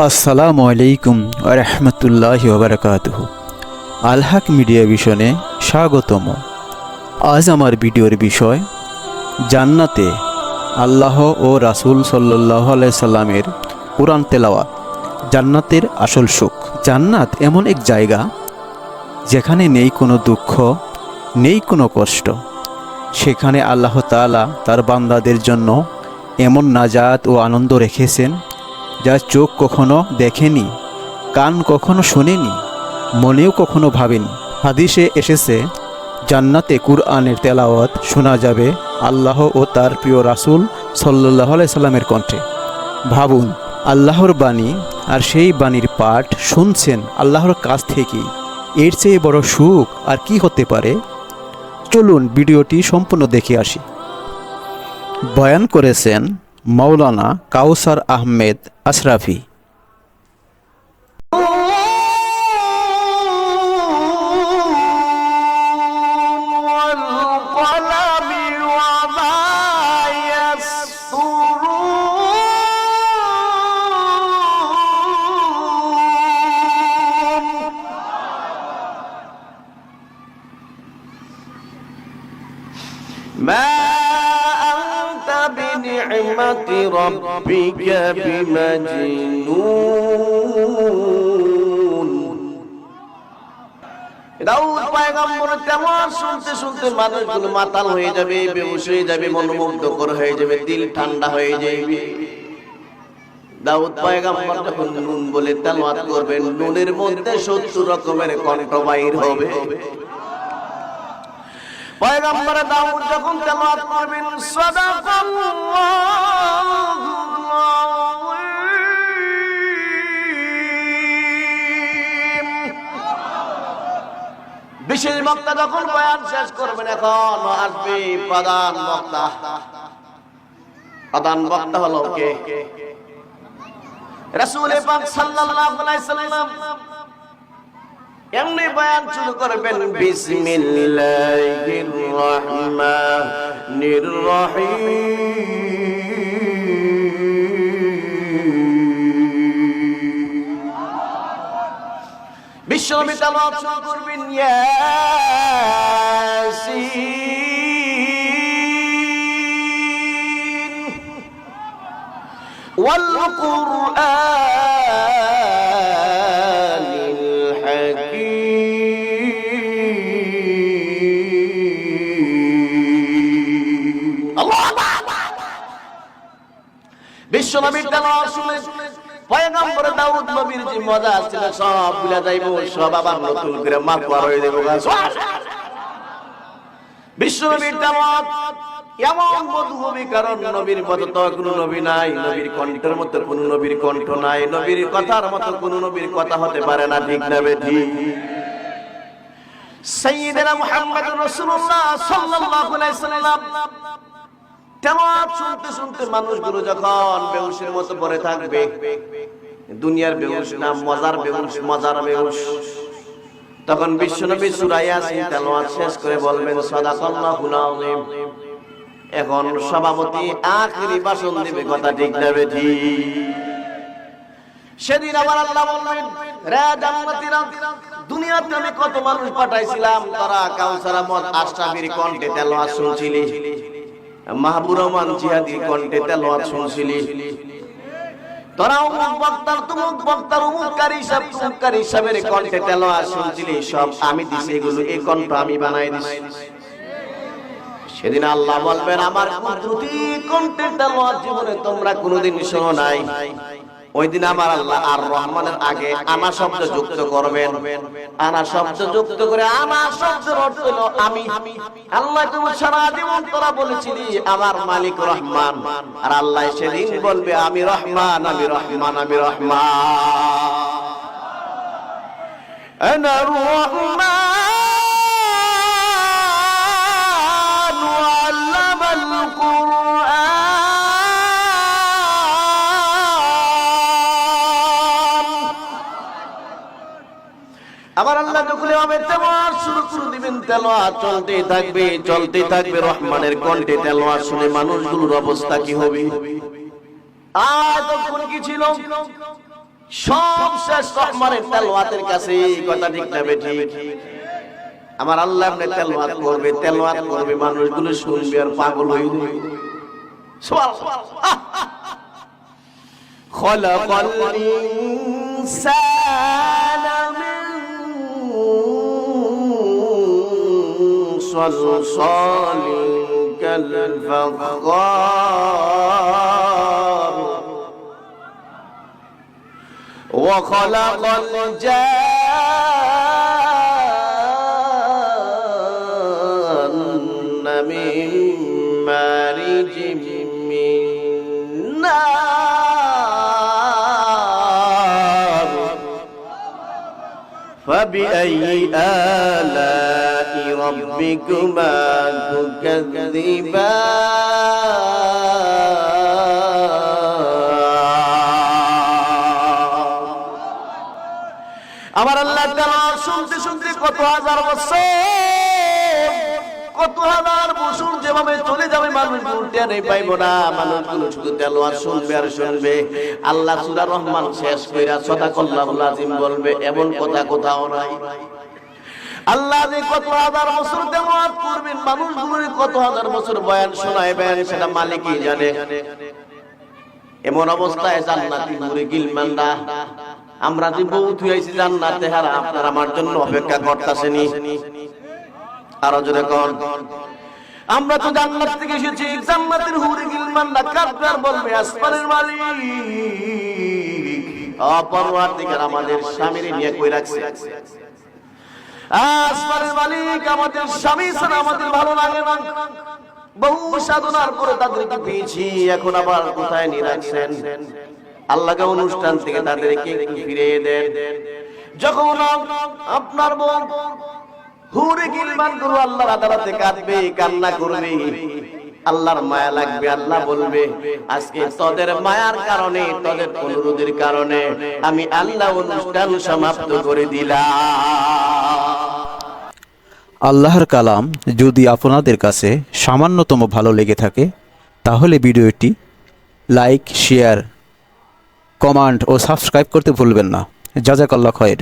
আসসালামু আলাইকুম রহমতুল্লাহ ওবরাকাতুহ আলহাক মিডিয়া ভিশনে স্বাগতম। আজ আমার ভিডিওর বিষয়, জান্নাতে আল্লাহ ও রাসূল সাল্লাহ সাল্লামের কোরআন তেলাওয়া জান্নাতের আসল সুখ। জান্নাত এমন এক জায়গা যেখানে নেই কোনো দুঃখ, নেই কোনো কষ্ট। সেখানে আল্লাহ তাআলা তার বান্দাদের জন্য এমন নাজাত ও আনন্দ রেখেছেন যা চোখ কখনো দেখেনি, কান কখনো শোনেনি, মনেও কখনো ভাবেনি। হাদিসে এসেছে, জান্নাতে কুরআনের তেলাওয়াত শোনা যাবে আল্লাহ ও তার প্রিয় রাসুল সাল্লাহ সাল্লামের কণ্ঠে। ভাবুন, আল্লাহর বাণী আর সেই বাণীর পাঠ শুনছেন আল্লাহর কাছ থেকেই। এর চেয়ে বড় সুখ আর কি হতে পারে? চলুন ভিডিওটি সম্পূর্ণ দেখে আসি। বয়ান করেছেন मौलाना काउसर अहमद अशरफी। मैं بنعمة ربك بمجنون দাউদ পয়গম্বর তেমন শুনতে শুনতে মানুষগুলো মাতাল হয়ে যাবে বেহুশ হয়ে যাবে মনোমুগ্ধকর হয়ে যাবে দিল ঠান্ডা হয়ে যাবে দাউদ পয়গম্বর যখন নুন বলে তেলাওয়াত করবেন নুনের মধ্যে সত্তর রকমের কণ্ঠ বাইর হবে পয়গম্বর দাউদ যখন তেলাওয়াত করবেন বিশেষ বক্তা যখন বয়ান শেষ করবেন, এখন আসবে প্রধান বক্তা। প্রধান বক্তা হলো কে? রাসূল পাক সাল্লাল্লাহু আলাইহি সাল্লাম। এমনি বয়ান শুরু করবেন। বিসমিল্লাহির রহমানির রহিম। বিশ্বনবী তালাওয়াত শুরু করবেন। ইয়াসিন। ওয়াল কুরআন। তেলাওয়াত শুনে পয়গম্বর দাউদ নবীর যে মজা সব ভুলে যাইব, সব আবার নতুন করে হয়ে বিশ্বনবীর তেলাওয়াত এমন কারণ নবীর মতো তো কোনো নবী নাই, নবীর কণ্ঠের মতো কোনো নবীর কণ্ঠ নাই, নবীর কথার মতো কোনো নবীর কথা হতে পারে না, ঠিক না বেঠি সাইয়্যিদানা মুহাম্মদ রাসূলুল্লাহ সাল্লাল্লাহু আলাইহি তেলাওয়াত শুনতে শুনতে মানুষগুলো যখন বেহুশের মতো পড়ে থাকবে, দুনিয়ার বেহুশ না, মজার বেহুশ মজার বেহুশ। তখন বিশ্বনবী সূরা ইয়াসিন তেলাওয়াত শেষ করে বলবেন, সাদাকাল্লাহুল আযীম। এখন সভাপতি আখরি কথা ঠিক ঠিক। সেদিন আমার আল্লাহ বললেন, রে দুনিয়াতে আমি কত মানুষ পাঠাইছিলাম, তারা কাউসার আহমদ আশরাফির কণ্ঠে তেলাওয়াত শুনছিলি? মাহবুর রহমান জিহাদির কণ্ঠে তেলাওয়াত শুনছিলি। কণ্ঠে শুনছিলি। সব আমি দিছি, এগুলো এই কণ্ঠ আমি বানাই দিছি। সেদিন আল্লাহ বলবেন, আমার কুদরতি কণ্ঠে জীবনে তোমরা কোনোদিন শোনো নাই। ওই দিন আমার আল্লাহ আর রহমানের আগে আনা শব্দ যুক্ত করবেন আনা শব্দ যুক্ত করে আনা শব্দের অর্থ হলো আমি আল্লাহ তুমি সারা জীবন তোরা বলেছিলি আমার মালিক রহমান আর আল্লাহ সেদিন বলবে আমি রহমান আমি রহমান আমি রহমান أنا الرحمن আবার আল্লাহ যখন এভাবে তেলাওয়াত শুরু করে দিবেন তেলাওয়াত চলতেই থাকবে চলতেই থাকবে রহমানের কণ্ঠে তেলাওয়াত শুনে মানুষগুলোর অবস্থা কি হবে? আর তখন কি ছিল? সব শেষ রহমানের তেলাওয়াতের কাছে কথা ঠিক না আমার আল্লাহ আপনি তেলাওয়াত করবে তেলাওয়াত করবে, মানুষগুলো শুনবে আর পাগল যাবে। সুবহানাল্লাহ। صلصال كالفخار. وخلق الجان فبأي آلاء ربكما تكذبان আমার আল্লাহ তাআলা শুনতে শুনতে কত হাজার বছর এমন মালিকই জানে। এমন অবস্থায় আমরা যে বউ থুইছি জান্নাতে আপনার আমার জন্য অপেক্ষা করতেছেনি আরও জোরে কর আমরা তো জান্নাত থেকে এসেছি, জান্নাতের হুরে গিলমানরা কারবার বলবে, আসমানের মালিক। অপরওয়ার আমাদের স্বামীর নিয়ে কই রাখছে? আসমানের মালিক আমাদের স্বামী ছাড়া আমাদের ভালো লাগে না। বহু সাধনার পরে তাদেরকে পেয়েছি, এখন আবার কোথায় নিয়ে রাখছেন? আল্লাহকে অনুষ্ঠান থেকে তাদেরকে একটু ফিরিয়ে দেন। যখন আপনার বউ হুরে গিলমান করু, আল্লাহর আদালতে কাঁদবে, কান্না করবে। আল্লাহর মায়া লাগবে, আল্লাহ বলবে, আজকে তোদের মায়ার কারণে, তোদের অনুরোধের কারণে আমি আল্লাহ অনুষ্ঠান সমাপ্ত করে দিলাম। আল্লাহর কালাম যদি আপনাদের কাছে সামান্যতম ভালো লেগে থাকে, তাহলে ভিডিওটি লাইক, শেয়ার কমেন্ট ও সাবস্ক্রাইব করতে ভুলবেন না। জাজাকাল্লাহ খয়ের।